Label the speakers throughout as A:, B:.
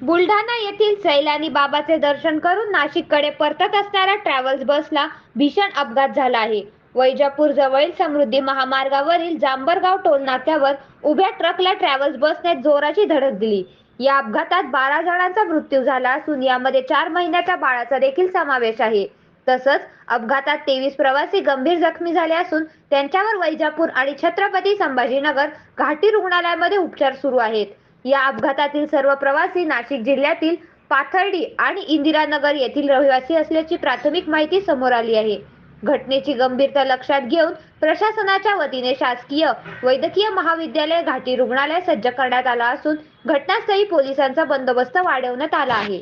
A: बुलढाणा येथील सैलानी बाबाचे दर्शन करून नाशिककडे परतत असणाऱ्या ट्रॅव्हल्स बसला भीषण अपघात झाला आहे. वैजापूर जवळील समृद्धी महामार्गावरील जांबरगाव टोल नाक्यावर उभ्या ट्रकला ट्रॅव्हल्स बसने जोराची धडक दिली. या अपघातात बारा जणांचा मृत्यू झाला असून यामध्ये चार महिन्याच्या बाळाचा देखील समावेश आहे. तसंच अपघातात तेवीस प्रवासी गंभीर जखमी झाले असून त्यांच्यावर वैजापूर आणि छत्रपती संभाजीनगर घाटी रुग्णालयामध्ये उपचार सुरू आहेत. या अपघातातील सर्व प्रवासी नाशिक जिल्ह्यातील पाथर्डी आणि इंदिरानगर येथील रहिवासी असल्याची प्राथमिक माहिती समोर आली आहे. घटनेची गंभीरता लक्षात घेऊन प्रशासनाच्या वतीने शासकीय वैद्यकीय महाविद्यालय घाटी रुग्णालय सज्ज करण्यात आला असून घटनास्थळी पोलिसांचा बंदोबस्त वाढवण्यात आला आहे.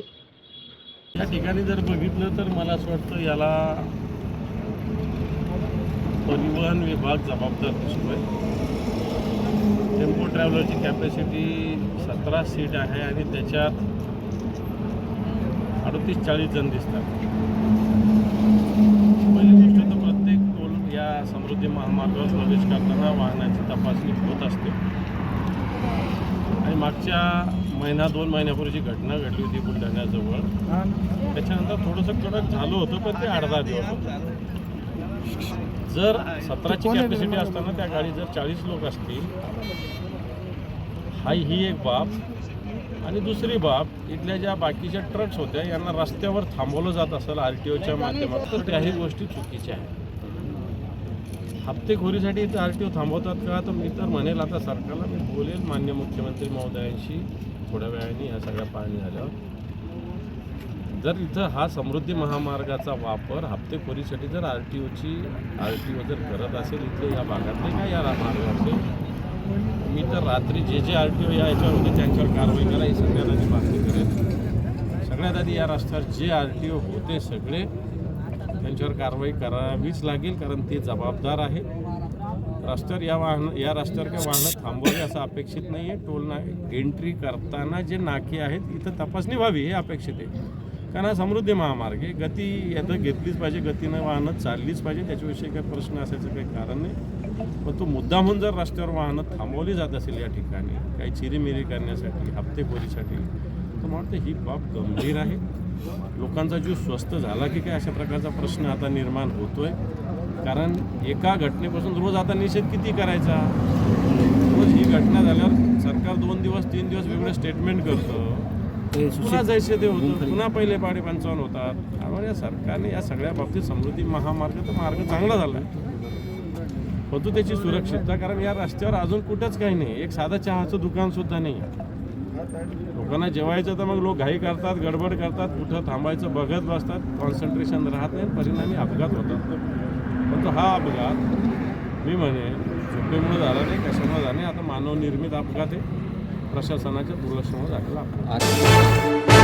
B: या ठिकाणी जर बघितलं तर मला असं वाटतं याला परिवहन विभाग जबाबदार दिसतोय. टेम्पो ट्रॅव्हलरची कॅपॅसिटी सतरा सीट आहे आणि त्याच्यात अडतीस चाळीस जण दिसतात. पहिली गोष्ट तर प्रत्येक टोल या समृद्धी महामार्गावर प्रवेश करताना वाहनाची तपासणी होत असते. आणि मागच्या महिना दोन महिन्यापूर्वीची घटना घडली होती बुलढाण्याजवळ. त्याच्यानंतर थोडंसं कडक झालं होतं पण ते अर्धा दिवस होतं. जर सतराची कॅपॅसिटी असताना त्या गाडी जर चाळीस लोक असतील हा ही एक बाब. आणि दुसरी बाब इथल्या ज्या बाकीच्या ट्रक्स होत्या यांना रस्त्यावर थांबवलं जात असेल आर टी ओच्या माध्यमातून तर त्याही गोष्टी चुकीच्या आहेत. हप्तेखोरीसाठी इथं आर टी ओ थांबवतात का? तर मी तर म्हणेल आता सरकारला मी बोलेल मान्य मुख्यमंत्री महोदयांशी थोड्या वेळाने या सगळ्या पाहणी झाल्यावर. जर इथं हा समृद्धी महामार्गाचा वापर हप्तेखोरीसाठी जर आर टी ओची आर टी ओ जर करत असेल इथले या भागातले का या मार्गाचे मी तर रात्री जे जे आर टी ओ या याच्यावर होते त्यांच्यावर कारवाई करा ही सगळ्यांना मी मागणी करेन. सगळ्यात आधी या रस्त्यावर जे आर टी ओ होते सगळे त्यांच्यावर कारवाई करावीच लागेल कारण ते जबाबदार आहे. रस्त्यावर या वाहन या रस्त्यावर काही वाहनं थांबवावी असं अपेक्षित नाही आहे टोल ना एंट्री करताना जे नाके आहेत इथं तपासणी व्हावी हे अपेक्षित आहे. कारण हा समृद्धी महामार्ग आहे गती आता घेतलीच पाहिजे गतीनं वाहनं चाललीच पाहिजे त्याच्याविषयी काही प्रश्न असायचं काही कारण नाही. पण तो मुद्दामहून जर रस्त्यावर वाहनं थांबवली जात असेल या ठिकाणी काही चिरीमिरी करण्यासाठी हप्तेखोरीसाठी तर मला वाटतं ही बाब गंभीर आहे. लोकांचा जीव स्वस्त झाला की काय अशा प्रकारचा प्रश्न आता निर्माण होतोय. कारण एका घटनेपासून रोज आता निषेध किती करायचा? रोज ही घटना झाल्यावर सरकार दोन दिवस तीन दिवस वेगळं स्टेटमेंट करतं. पुन्हा जायचे ते होतं. पुन्हा पहिले पाडे पंचावन्न होतात. त्यामुळे या सरकारने या सगळ्या बाबतीत समृद्धी महामार्ग तर मार्ग चांगला झाला. होतो त्याची सुरक्षितता कारण या रस्त्यावर अजून कुठंच काही नाही. एक साधं चहाचं दुकान सुद्धा नाही. लोकांना जेवायचं तर मग लोक घाई करतात गडबड करतात कुठं थांबायचं बघत बसतात कॉन्सन्ट्रेशन राहत नाही परिणामी अपघात होतात. पण तो हा अपघात मी म्हणे चुकीमुळे झाला नाही कशामुळे झाला नाही आता मानवनिर्मित अपघात आहे. प्रशासनाच्या दुर्लक्षामुळे झालेला अपघात.